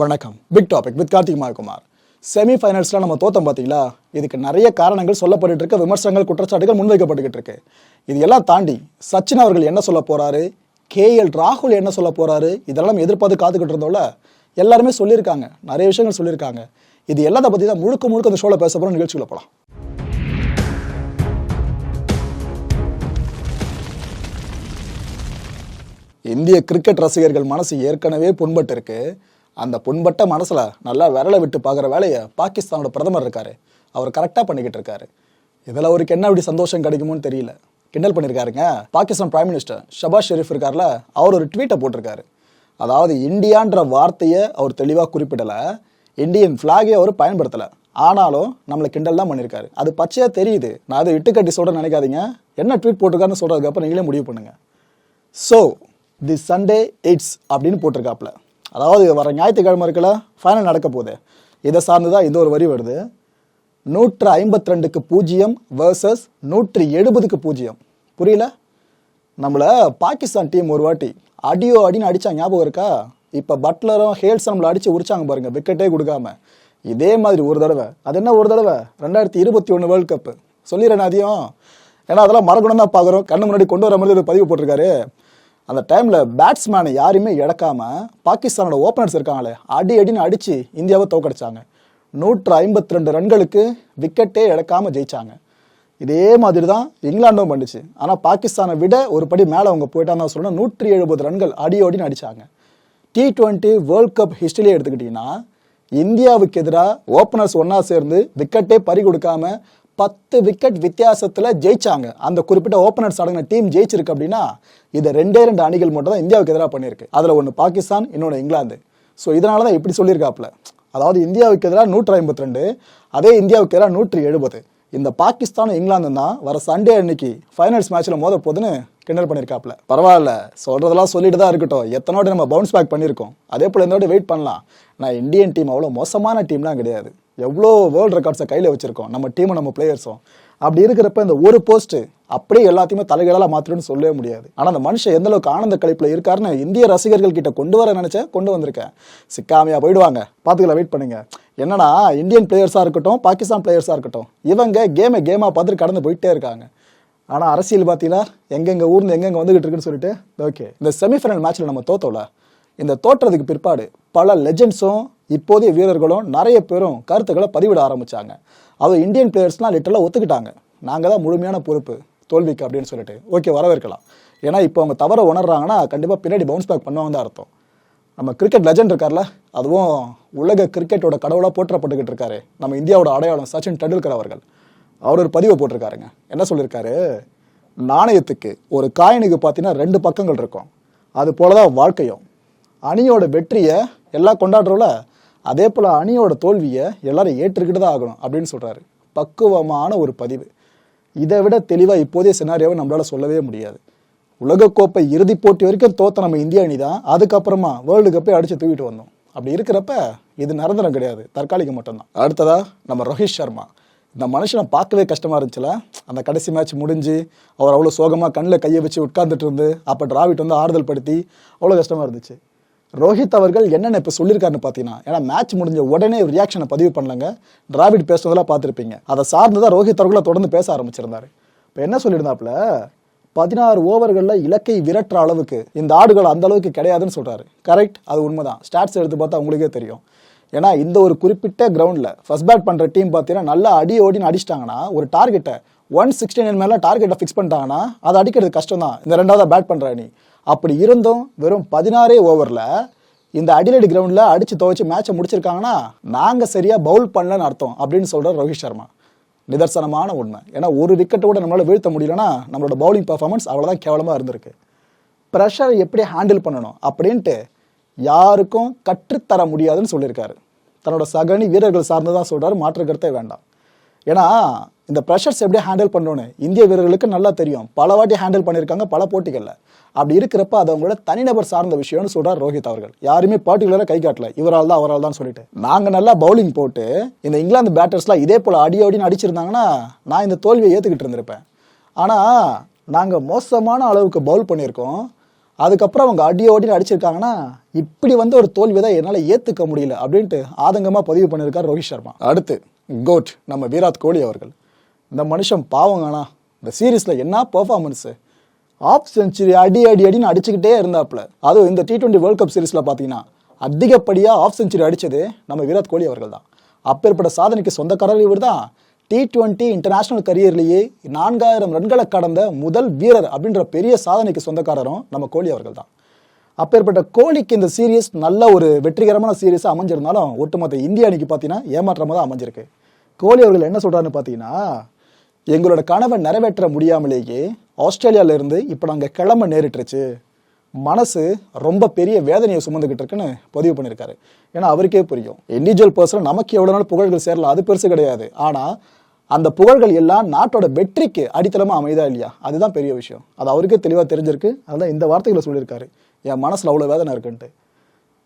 வணக்கம். Big topic with Karthik Kumar semi ஃபைனல்ஸில் நம்ம தோத்தம் பார்த்தீங்களா இதுக்கு நிறைய காரணங்கள் சொல்லப்பட்டு இருக்க விமர்சனங்கள் குற்றச்சாட்டுகள் முன்வைக்கப்பட்டுக்கிட்டு இருக்கு இது எல்லாம் தாண்டி சச்சின் அவர்கள் என்ன சொல்ல போறாரு? கேஎல் ராகுல் என்ன சொல்ல போறாரு? இதெல்லாம் எதிர்பார்த்து காத்துக்கிட்டு இருந்தோம்ல. எல்லாருமே சொல்லியிருக்காங்க. நிறைய விஷயங்கள் சொல்லியிருக்காங்க. இது எல்லாத்த பத்தி தான் முழுக்க முழுக்க அந்த ஷோல பேச போறோம். நிகழ்ச்சிக்குள்ள போகலாம் இந்திய கிரிக்கெட் ரசிகர்கள் மனசு ஏற்கனவே புண்பட்டு இருக்கு அந்த புண்பட்ட மனசில் நல்லா விரலை விட்டு பார்க்குற வேலையை பாகிஸ்தானோட பிரதமர் இருக்காரு. அவர் கரெக்டாக பண்ணிக்கிட்டு இருக்காரு. இதில் அவருக்கு என்ன அப்படி சந்தோஷம் கிடைக்குமோன்னு தெரியல. கிண்டல் பண்ணியிருக்காருங்க பாகிஸ்தான் பிரைம் மினிஸ்டர் ஷபாஸ் ஷெரீஃப் இருக்கார்ல அவர் ஒரு ட்வீட்டை போட்டிருக்காரு. அதாவது இந்தியான்ற வார்த்தையை அவர் தெளிவாக குறிப்பிடலை. இந்தியன் ஃப்ளாகை அவர் பயன்படுத்தலை. ஆனாலும் நம்மளை கிண்டல் தான் பண்ணியிருக்காரு அது பச்சையாக தெரியுது. நான் அதை இட்டுக்கட்டி சொல்கிறேன் நினைக்காதீங்க. என்ன ட்வீட் போட்டிருக்காருன்னு சொல்கிறதுக்கப்புறம் நீங்களே முடிவு பண்ணுங்கள் ஸோ தி சண்டே இட்ஸ் அப்படின்னு போட்டிருக்காப்புல. அதாவது வர ஞாயிற்றுக்கிழமை இருக்கல ஃபைனல் நடக்க போகுது. இதை சார்ந்து தான் இந்த ஒரு வரி வருது. நூற்று ஐம்பத்தி ரெண்டுக்கு பூஜ்ஜியம் வேர்சஸ் நூற்றி எழுபதுக்கு பூஜ்ஜியம். புரியல? நம்மளை பாகிஸ்தான் டீம் ஒரு வாட்டி அடியோ அடின்னு அடித்தா ஞாபகம் இருக்கா? இப்போ பட்லரும் ஹேல்ஸ் நம்மளை அடித்து உரிச்சாங்க பாருங்க விக்கெட்டே கொடுக்காம. இதே மாதிரி ஒரு தடவை. அது என்ன ஒரு தடவை? ரெண்டாயிரத்தி இருபத்தி ஒன்று வேர்ல்ட் கப்பு சொல்லிடுறேன் அதையும். ஏன்னா அதெல்லாம் மரகுணம் தான் பார்க்குறோம். கண்ணு முன்னாடி கொண்டு வர மாதிரி ஒரு பதிவு போட்டிருக்காரு. அந்த டைமில் பேட்ஸ்மேனை யாரையுமே இழக்காம பாகிஸ்தானோட ஓப்பனர்ஸ் இருக்காங்களே அடி அடின்னு அடித்து இந்தியாவை தோக்கடிச்சாங்க நூற்று ஐம்பத்தி ரெண்டு ரன்களுக்கு விக்கெட்டே இழக்காமல் ஜெயித்தாங்க இதே மாதிரி தான் இங்கிலாண்டும் பண்ணிச்சு. ஆனால் பாகிஸ்தானை விட ஒரு படி மேலே அவங்க போயிட்டாங்க சொல்லணும் நூற்றி எழுபது ரன்கள் அடியோடின்னு அடிச்சாங்க. டி டுவெண்ட்டி வேர்ல்ட் கப் ஹிஸ்ட்ரியிலே எடுத்துக்கிட்டிங்கன்னா இந்தியாவுக்கு எதிராக ஓப்பனர்ஸ் ஒன்றா சேர்ந்து விக்கெட்டே பறி கொடுக்காம பத்து விக்கெட் வித்தியாசத்தில் ஜெயிச்சாங்க. அந்த குறிப்பிட்ட ஓப்பனர்ஸ் அடங்கின டீம் ஜெயிச்சிருக்கு அப்படின்னா இதை ரெண்டே ரெண்டு அணிகள் மட்டும் தான் இந்தியாவுக்கு எதிராக பண்ணியிருக்கு. அதில் ஒன்று பாகிஸ்தான் இன்னொன்று இங்கிலாந்து. ஸோ இதனால தான் இப்படி சொல்லியிருக்காப்புல. அதாவது இந்தியாவுக்கு எதிராக நூற்றி ஐம்பத்தி ரெண்டு அதே இந்தியாவுக்கு எதிராக நூற்றி எழுபது இந்த பாகிஸ்தான் இங்கிலாந்து தான் வர சண்டே அன்னைக்கு ஃபைனல்ஸ் மேட்ச்சில் மோத போதுன்னு கிண்டல் பண்ணியிருக்காப்ல பரவாயில்ல. சொல்கிறதெல்லாம் சொல்லிட்டு தான் இருக்கட்டும். எத்தனோட நம்ம பவுன்ஸ் பேக் பண்ணியிருக்கோம். அதே போல் இந்த வெயிட் பண்ணலாம். நான் இந்தியன் டீம் அவ்வளோ மோசமான டீம்லாம் கிடையாது. எவ்வளோ வேர்ல்டு ரெக்கார்ட்ஸை கையில் வச்சுருக்கோம். நம்ம டீமும் நம்ம பிளேயர்ஸும் அப்படி இருக்கிறப்ப இந்த ஒரு போஸ்ட் அப்படியே எல்லாத்தையுமே தலைகளாக மாத்திரம்னு சொல்லவே முடியாது. ஆனால் அந்த மனுஷன் எந்த அளவுக்கு ஆனந்த கழிப்பில் இருக்காருன்னு இந்திய ரசிகர்கள் கிட்ட கொண்டு வர நினைச்சேன் கொண்டு வந்திருக்கேன். சிக்காமையாக போயிடுவாங்க. பார்த்துக்கலாம் வெயிட் பண்ணுங்க. என்னன்னா இந்தியன் பிளேயர்ஸாக இருக்கட்டும் பாகிஸ்தான் பிளேயர்ஸாக இருக்கட்டும் இவங்க கேமை கேமாக பார்த்துட்டு கடந்து போயிட்டே இருக்காங்க. ஆனால் அரசியல் பார்த்தீங்கன்னா எங்கெங்க ஊர்ந்து எங்கெங்கே வந்துகிட்டு இருக்குன்னு சொல்லிட்டு ஓகே இந்த செமிஃபைனல் மேட்ச்சில் நம்ம தோத்தோம்ல? இந்த தோற்றதுக்கு பிற்பாடு பல லெஜெண்ட்ஸும் இப்போதைய வீரர்களும் நிறைய பேரும் கருத்துக்களை பதிவிட ஆரம்பித்தாங்க அது இந்தியன் பிளேயர்ஸ்லாம் லிட்டரலாக ஒத்துக்கிட்டாங்க. நாங்கள் தான் முழுமையான பொறுப்பு தோல்விக்கு அப்படின்னு சொல்லிட்டு. ஓகே வரவேற்கலாம். ஏன்னா இப்போ அவங்க தவற உணர்றாங்கன்னா கண்டிப்பாக பின்னாடி பவுன்ஸ் பேக் பண்ணுவாங்க தான் அர்த்தம். நம்ம கிரிக்கெட் லெஜெண்ட் இருக்கார்ல அதுவும் உலக கிரிக்கெட்டோட கடவுளாக போற்றப்பட்டுக்கிட்டு இருக்காரு. நம்ம இந்தியாவோட அடையாளம் சச்சின் டெண்டுல்கர் அவர்கள். அவர் ஒரு பதிவை போட்டிருக்காருங்க. என்ன சொல்லியிருக்காரு நாணயத்துக்கு ஒரு காயினுக்கு பார்த்தீங்கன்னா ரெண்டு பக்கங்கள் இருக்கும். அது போல தான் வாழ்க்கையும். அணியோட வெற்றியை எல்லாம் கொண்டாடுறோம்ல அதே போல் அணியோட தோல்வியை எல்லாரும் ஏற்றுக்கிட்டு தான் ஆகணும் அப்படின்னு சொல்கிறாரு பக்குவமான ஒரு பதிவு. இதை விட தெளிவாக இப்போதைய சினாரியாவை நம்மளால் சொல்லவே முடியாது. உலகக்கோப்பை இறுதிப் போட்டி வரைக்கும் தோத்த நம்ம இந்திய அணி தான். அதுக்கப்புறமா வேர்ல்டு கப்பை அடித்து தூக்கிட்டு வந்தோம். அப்படி இருக்கிறப்ப இது நிரந்தரம் கிடையாது. தற்காலிகம் மட்டும்தான். அடுத்ததா நம்ம ரோஹித் சர்மா. இந்த மனுஷனை பார்க்கவே கஷ்டமாக இருந்துச்சுல? அந்த கடைசி மேட்ச் முடிஞ்சு அவர் அவ்வளோ சோகமாக கண்ணில் கையை வச்சு உட்கார்ந்துட்டு இருந்து அப்போ டிராவிட் வந்து ஆறுதல் படுத்தி அவ்வளோ கஷ்டமாக இருந்துச்சு. ரோஹித் அவர்கள் என்னென்ன இப்போ சொல்லியிருக்காருன்னு பார்த்தீங்கன்னா ஏன்னா மேட்ச் முடிஞ்ச உடனே ரியாக்ஷனை பதிவு பண்ணலங்க. டிராவிட் பேசுனதெல்லாம் பார்த்துருப்பீங்க. அதை சார்ந்து தான் ரோஹித் அவர்களை தொடர்ந்து பேச ஆரம்பிச்சிருந்தாரு. இப்போ என்ன சொல்லியிருந்தாப்புல? பதினாறு ஓவர்களில் இலக்கை விரட்டுற அளவுக்கு இந்த ஆடுகள் அந்த அளவுக்கு கிடையாதுன்னு சொல்கிறாரு கரெக்ட் அது உண்மைதான். ஸ்டாட்ஸ் எடுத்து பார்த்தா உங்களுக்கே தெரியும். ஏன்னா இந்த ஒரு குறிப்பிட்ட கிரவுண்டில் ஃபர்ஸ்ட் பேட் பண்ணுற டீம் பார்த்தீங்கன்னா நல்லா அடி ஓடின்னு அடிச்சிட்டாங்கன்னா ஒரு டார்கெட்டை ஒன் சிக்ஸ்டி நைன் மேலே டார்கெட்டை ஃபிக்ஸ் பண்ணிட்டாங்கன்னா அதை அடிக்கிறது கஷ்டம் தான் இந்த ரெண்டாவது பேட் பண்ணுற நீ அப்படி இருந்தும் வெறும் பதினாறே ஓவரில் இந்த அடிலடி கிரவுண்டில் அடித்து துவைச்சு மேட்சை முடிச்சிருக்காங்கன்னா நாங்கள் சரியாக பவுல் பண்ணலன்னு அர்த்தம் அப்படின்னு சொல்கிறார் ரோஹித் சர்மா. நிதர்சனமான உண்மை. ஏன்னா ஒரு விக்கெட்டை கூட நம்மளால் வீழ்த்த முடியலன்னா நம்மளோட பவுலிங் பர்ஃபார்மன்ஸ் அவ்வளோதான் கேவலமாக இருந்திருக்கு. ப்ரெஷரை எப்படி ஹேண்டில் பண்ணணும் அப்படின்ட்டு யாருக்கும் கற்றுத்தர முடியாதுன்னு சொல்லியிருக்காரு. தன்னோட சகனி வீரர்கள் சார்ந்து தான் சொல்கிறாரு மாற்று கருத்தே வேண்டாம். ஏன்னா இந்த ப்ரெஷர்ஸ் எப்படி ஹேண்டில் பண்ணணும்னு இந்திய வீரர்களுக்கு நல்லா தெரியும். பல வாட்டி ஹேண்டில் பண்ணியிருக்காங்க பல போட்டிகளில். அப்படி இருக்கிறப்ப அது அவங்களோட தனிநபர் சார்ந்த விஷயம்னு சொல்றார் ரோஹித் அவர்கள். யாருமே பர்டிகுலராக கை காட்டல. இவரால் தான் அவரால் தான் சொல்லிட்டு. நாங்கள் நல்லா பவுலிங் போட்டு இந்த இங்கிலாந்து பேட்டர்ஸ்லாம் இதே போல் அடி அடின்னு அடிச்சிருந்தாங்கன்னா நான் இந்த தோல்வியை ஏற்றுக்கிட்டு இருந்திருப்பேன். ஆனால் நாங்கள் மோசமான அளவுக்கு பவுல் பண்ணியிருக்கோம். அதுக்கப்புறம் அவங்க அடி ஓடின்னு அடிச்சிருக்காங்கன்னா இப்படி வந்து ஒரு தோல்வி தான் என்னால் ஏற்றுக்க முடியல அப்படின்ட்டு ஆதங்கமாக பதிவு பண்ணியிருக்கார் ரோஹித் சர்மா. அடுத்து கோட் நம்ம விராட் கோலி அவர்கள். இந்த மனுஷன் பாவங்கண்ணா இந்த சீரீஸில் என்ன பர்ஃபார்மன்ஸு ஆஃப் செஞ்சுரி அடி அடி அடின்னு அடிச்சுக்கிட்டே இருந்தாப்புல. அதுவும் இந்த டி டுவெண்ட்டி வேர்ல்ட் கப் சீரிஸில் பார்த்தீங்கன்னா அதிகப்படியாக ஆஃப் செஞ்சுரி அடித்தது நம்ம விராட் கோலி அவர்கள் தான். அப்பேற்பட்ட சாதனைக்கு சொந்தக்காரர் இவர் தான். டி டுவெண்ட்டி இன்டர்நேஷனல் கரியர்லேயே நான்காயிரம் ரன்களை கடந்த முதல் வீரர் அப்படின்ற பெரிய சாதனைக்கு சொந்தக்காரரும் நம்ம கோலி அவர்கள் தான். அப்பேற்பட்ட கோலிக்கு இந்த சீரியஸ் நல்ல ஒரு வெற்றிகரமான சீரியஸாக அமைஞ்சிருந்தாலும் ஒட்டுமொத்த இந்திய அணிக்கு பார்த்தீங்கன்னா ஏமாற்றமாக தான் அமைஞ்சிருக்கு. கோலி அவர்கள் என்ன சொல்கிறாருன்னு பார்த்தீங்கன்னா எங்களோட கனவை நிறைவேற்ற முடியாமலேயே ஆஸ்திரேலியாவிலேருந்து இப்போ நாங்கள் கிளம்ப நேரிட்டுருச்சு. மனசு ரொம்ப பெரிய வேதனையை சுமந்துக்கிட்டு இருக்குன்னு பதிவு பண்ணியிருக்காரு. ஏன்னா அவருக்கே புரியும். இண்டிவிஜுவல் பர்சன் நமக்கு எவ்வளோ நாள் புகழ்கள் சேரலாம் அது பெருசு கிடையாது. ஆனால் அந்த புகழ்கள் எல்லாம் நாட்டோட வெற்றிக்கு அடித்தளமாக அமைதா இல்லையா? அதுதான் பெரிய விஷயம். அது அவருக்கே தெளிவாக தெரிஞ்சிருக்கு. அதுதான் இந்த வார்த்தைகளை சொல்லியிருக்காரு. என் மனசில் அவ்வளோ வேதனை இருக்குன்ட்டு.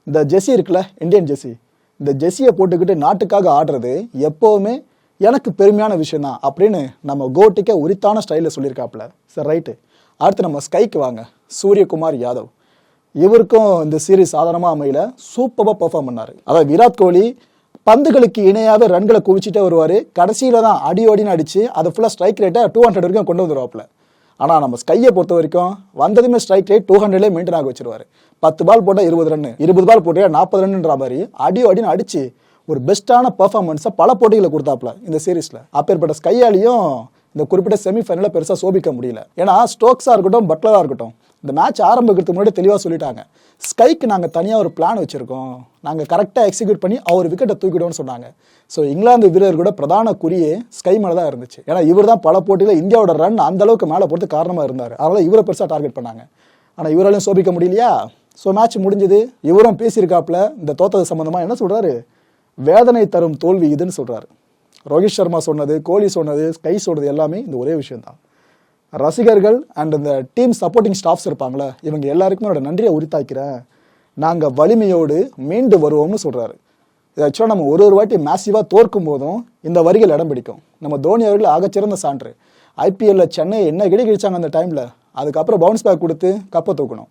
இந்த ஜெஸ்ஸி இருக்குல்ல இந்தியன் ஜெஸ்ஸி இந்த ஜெஸ்ஸியை போட்டுக்கிட்டு நாட்டுக்காக ஆடுறது எப்போவுமே எனக்கு பெருமையான விஷயம் தான் அப்படின்னு நம்ம கோட்டிக்க உரித்தான ஸ்டைலில் சொல்லியிருக்காப்புல. சார் ரைட்டு அடுத்து நம்ம ஸ்கைக்கு வாங்க. சூரியகுமார் யாதவ். இவருக்கும் இந்த சீரீஸ் சாதாரணமாக அமையல. சூப்பராக பெர்ஃபார்ம் பண்ணார். அதாவது விராட் கோலி பந்துகளுக்கு இணையாத ரன்களை குவிச்சிட்டே வருவார். கடைசியில் தான் அடி ஓடின்னு அடிச்சு அதை ஃபுல்லாக ஸ்ட்ரைக் ரேட்டை டூ ஹண்ட்ரட் வரைக்கும் கொண்டு வந்துருவாப்புல. ஆனால் நம்ம ஸ்கையை பொறுத்த வரைக்கும் வந்ததுமே ஸ்ட்ரைக் ரேட் டூ ஹண்ட்ரட்லேயே மெயின்டைன் ஆக வச்சிருவார். பத்து பால் போட்டால் இருபது ரன் இருபது பால் போட்டால் நாற்பது ரன்னுன்ற மாதிரி அடி அடின்னு அடித்து ஒரு பெஸ்ட்டான பர்ஃபார்மன்ஸை பல போட்டிகளை கொடுத்தாப்புல இந்த சீரீஸில் அப்பேற்பட்ட ஸ்கையாலையும் இந்த குறிப்பிட்ட செமிஃபைனலில் பெருசாக சோபிக்க முடியல. ஏன்னா ஸ்டோக்ஸாக இருக்கட்டும் பட்லராக இருக்கட்டும் இந்த மேட்ச் ஆரம்பிக்கிறதுக்கு முன்னாடி தெளிவாக சொல்லிட்டாங்க. ஸ்கைக்கு நாங்கள் தனியாக ஒரு பிளான் வச்சுருக்கோம். நாங்கள் கரெக்டாக எக்ஸிக்யூட் பண்ணி அவர் விக்கெட்டை தூக்கிடுவோம்னு சொன்னாங்க. ஸோ இங்கிலாந்து வீரர் கூட பிரதான குறியே ஸ்கை மேலே தான் இருந்துச்சு. ஏன்னா இவர் தான் பல போட்டியில் இந்தியாவோட ரன் அந்த அளவுக்கு மேலே போகிறது காரணமாக இருந்தார். அதனால் இவரை பெருசாக டார்கெட் பண்ணாங்க. ஆனால் இவராலையும் சோபிக்க முடியலையா? ஸோ மேட்ச் முடிஞ்சது. இவரும் பேசியிருக்காப்புல இந்த தோத்தது சம்மந்தமாக என்ன சொல்கிறாரு வேதனை தரும் தோல்வி இதுன்னு சொல்கிறாரு ரோஹித் சர்மா சொன்னது கோலி சொன்னது கை சொன்னது எல்லாமே இந்த ஒரே விஷயம்தான். ரசிகர்கள் அண்ட் இந்த டீம் சப்போர்ட்டிங் ஸ்டாஃப்ஸ் இருப்பாங்களே இவங்க எல்லாருக்குமே என்னோட நன்றியை உரித்தாக்கிறேன். நாங்கள் வலிமையோடு மீண்டு வருவோம்னு சொல்கிறாரு இது ஆக்சுவலாக நம்ம ஒரு ஒரு வாட்டி மேசிவாக தோற்கும் போதும் இந்த வரிகள் இடம் பிடிக்கும். நம்ம தோனி அவர்கள் ஆகச்சிறந்த சான்று. ஐபிஎல்ல சென்னை என்ன கிடி கிழிச்சாங்க அந்த டைமில் அதுக்கப்புறம் பவுன்ஸ் பேக் கொடுத்து கப்பை தூக்கணும்.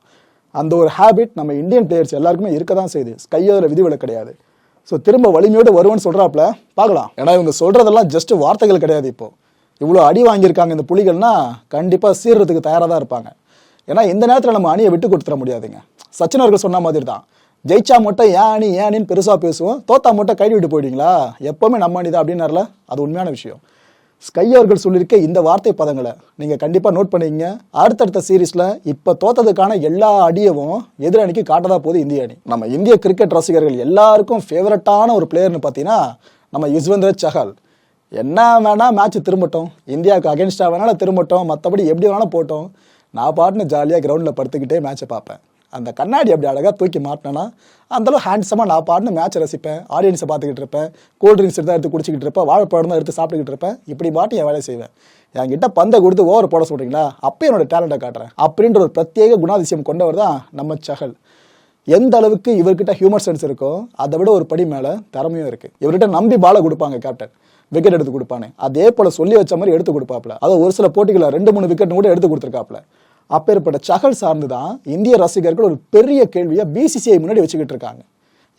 அந்த ஒரு ஹேபிட் நம்ம இந்தியன் பிளேயர்ஸ் எல்லாருக்குமே இருக்க தான் செய்யுது ஸ்கையோட விதிவிலக்கு கிடையாது. ஸோ திரும்ப வலிமையோடு வருவேன்னு சொல்கிறாப்புல பார்க்கலாம். ஏன்னா இவங்க சொல்கிறதெல்லாம் ஜஸ்ட் வார்த்தைகள் கிடையாது இப்போ. இவ்வளோ அடி வாங்கியிருக்காங்க இந்த புலிகள்னா கண்டிப்பாக சீர்றதுக்கு தயாராக தான் இருப்பாங்க. ஏன்னா இந்த நேரத்தில் நம்ம அணியை விட்டு கொடுத்துட முடியாதுங்க. சச்சின் அவர்கள் சொன்ன மாதிரி தான் ஜெயிச்சா மட்டும் ஏன் அணி ஏன் அணின்னு பெருசாக பேசுவோம். தோத்தா மட்டும் கைவிட்டு விட்டு போயிட்டீங்களா எப்போவுமே நம்ம அணி தான் அப்படின்னார்ல? அது உண்மையான விஷயம். ஸ்கை அவர்கள் சொல்லியிருக்க இந்த வார்த்தை பதங்களை. நீங்கள் கண்டிப்பாக நோட் பண்ணிக்கங்க. அடுத்தடுத்த சீரீஸில் இப்போ தோத்ததுக்கான எல்லா அடியவும் எதிரணிக்கு காட்டதா போகுது இந்திய அணி. நம்ம இந்திய கிரிக்கெட் ரசிகர்கள் எல்லாருக்கும் ஃபேவரட்டான ஒரு பிளேயர்னு பார்த்தீங்கன்னா நம்ம யுஸ்வேந்திர சஹல். என்ன வேணால் மேட்ச் திரும்பட்டும். இந்தியாவுக்கு அகேன்ஸ்டாக வேணாலும் திரும்பட்டும். மற்றபடி எப்படி வேணாலும் போட்டோம். நான் பாட்டுன்னு ஜாலியாக கிரவுண்டில் படுத்துக்கிட்டே மேட்ச்சை பார்ப்பேன். அந்த கண்ணாடி அப்படி அழகாக தூக்கி மாட்டினேன்னா அந்தளவு ஹேண்ட்ஸமாக நான் பாட்டுன்னு மேட்ச் ரசிப்பேன். ஆடியன்ஸை பார்த்துக்கிட்டு இருப்பேன். கூல் ட்ரிங்க்ஸ் தான் எடுத்து குடிச்சிக்கிட்டு இருப்பேன். வாழைப்பழம் தான் எடுத்து சாப்பிட்டுக்கிட்டு இருப்பேன். இப்படி பாட்டு என் வேலை செய்வேன். என்கிட்ட பந்தை கொடுத்து ஓவர் போட சொல்கிறீங்களா அப்போ என்னோட டேலண்ட்டை காட்டுறேன். அப்படின்ற ஒரு பிரத்யேக குணாதிசயம் கொண்டவர் தான் நம்ம சகல் எந்த அளவுக்கு இவர்கிட்ட ஹியூமர் சென்ஸ் இருக்கோ அதை விட ஒரு படி மேலே திறமையும் இருக்குது இவர்கிட்ட நம்பி பாலை கொடுப்பாங்க கேப்டன் விக்கெட் எடுத்து கொடுப்பானே. அதே போல் சொல்லி வச்ச மாதிரி எடுத்து கொடுப்பாப்ல அது ஒரு சில போட்டிகளில் ரெண்டு மூணு விக்கெட் கூட எடுத்து கொடுத்துருக்காப்ல அப்பேற்பட்ட சகல் சார்ந்து தான் இந்திய ரசிகர்கள் ஒரு பெரிய கேள்வியை பிசிசிஐ முன்னாடி வச்சுக்கிட்டு இருக்காங்க.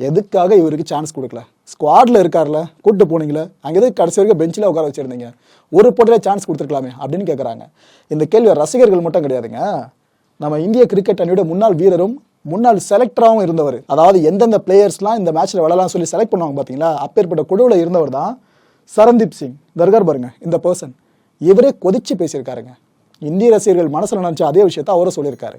எதுக்காக இவருக்கு சான்ஸ் கொடுக்கல? ஸ்குவாடில் இருக்கார்ல? கூட்டு போனீங்களே? அங்கே எதுக்கு கடைசி வரைக்கும் பெஞ்சில் உட்கார வச்சிருந்தீங்க? ஒரு போட்டியில் சான்ஸ் கொடுத்துருக்கலாமே அப்படின்னு கேட்குறாங்க இந்த கேள்வி ரசிகர்கள் மட்டும் கிடையாதுங்க. நம்ம இந்திய கிரிக்கெட் அணியோட முன்னாள் வீரரும் முன்னாள் செலக்டராகவும் இருந்தவர். அதாவது எந்தெந்த பிளேயர்ஸ்லாம் இந்த மேட்ச்சில் விளையாடலாம் சொல்லி செலக்ட் பண்ணுவாங்க பார்த்தீங்களா அப்பேற்பட்ட குழுவில் இருந்தவர் தான் சரந்தீப் சிங். தர்கார் பாருங்க இந்த பர்சன் இவரே கொதிச்சு பேசியிருக்காருங்க. இந்திய ரசிகர்கள் மனசில் நினச்ச அதே விஷயத்த அவரும் சொல்லியிருக்காரு.